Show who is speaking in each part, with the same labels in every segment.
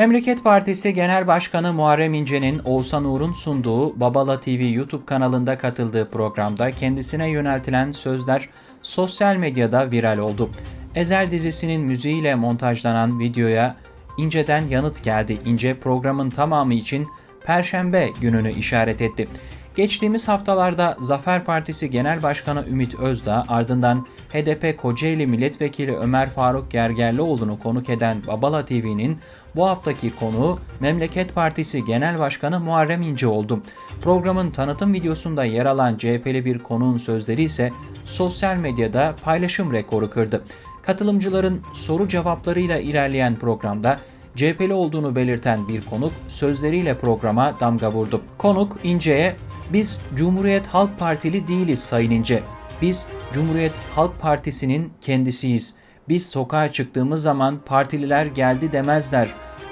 Speaker 1: Memleket Partisi Genel Başkanı Muharrem İnce'nin Oğuzhan Uğur'un sunduğu Babala TV YouTube kanalında katıldığı programda kendisine yöneltilen sözler sosyal medyada viral oldu. Ezel dizisinin müziğiyle montajlanan videoya İnce'den yanıt geldi. İnce programın tamamı için Perşembe gününü işaret etti. Geçtiğimiz haftalarda Zafer Partisi Genel Başkanı Ümit Özdağ ardından HDP Kocaeli Milletvekili Ömer Faruk Gergerlioğlu'nu konuk eden Babala TV'nin bu haftaki konuğu Memleket Partisi Genel Başkanı Muharrem İnce oldu. Programın tanıtım videosunda yer alan CHP'li bir konuğun sözleri ise sosyal medyada paylaşım rekoru kırdı. Katılımcıların soru cevaplarıyla ilerleyen programda CHP'li olduğunu belirten bir konuk sözleriyle programa damga vurdu. Konuk İnce'ye biz Cumhuriyet Halk Partili değiliz Sayın İnce. Biz Cumhuriyet Halk Partisi'nin kendisiyiz. Biz sokağa çıktığımız zaman partililer geldi demezler.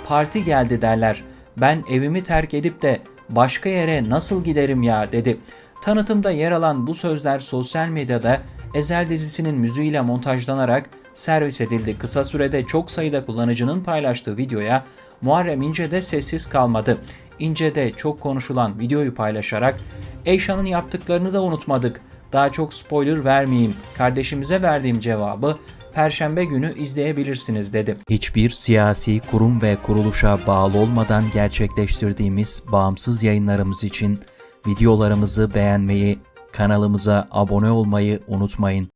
Speaker 1: Parti geldi derler. Ben evimi terk edip de başka yere nasıl giderim ya dedi. Tanıtımda yer alan bu sözler sosyal medyada Ezel dizisinin müziğiyle montajlanarak servis edildi. Kısa sürede çok sayıda kullanıcının paylaştığı videoya Muharrem İnce de sessiz kalmadı. İnce de çok konuşulan videoyu paylaşarak Eyşan'ın yaptıklarını da unutmadık. Daha çok spoiler vermeyeyim. Kardeşimize verdiğim cevabı Perşembe günü izleyebilirsiniz dedi. Hiçbir siyasi kurum ve kuruluşa bağlı olmadan gerçekleştirdiğimiz bağımsız yayınlarımız için videolarımızı beğenmeyi, kanalımıza abone olmayı unutmayın.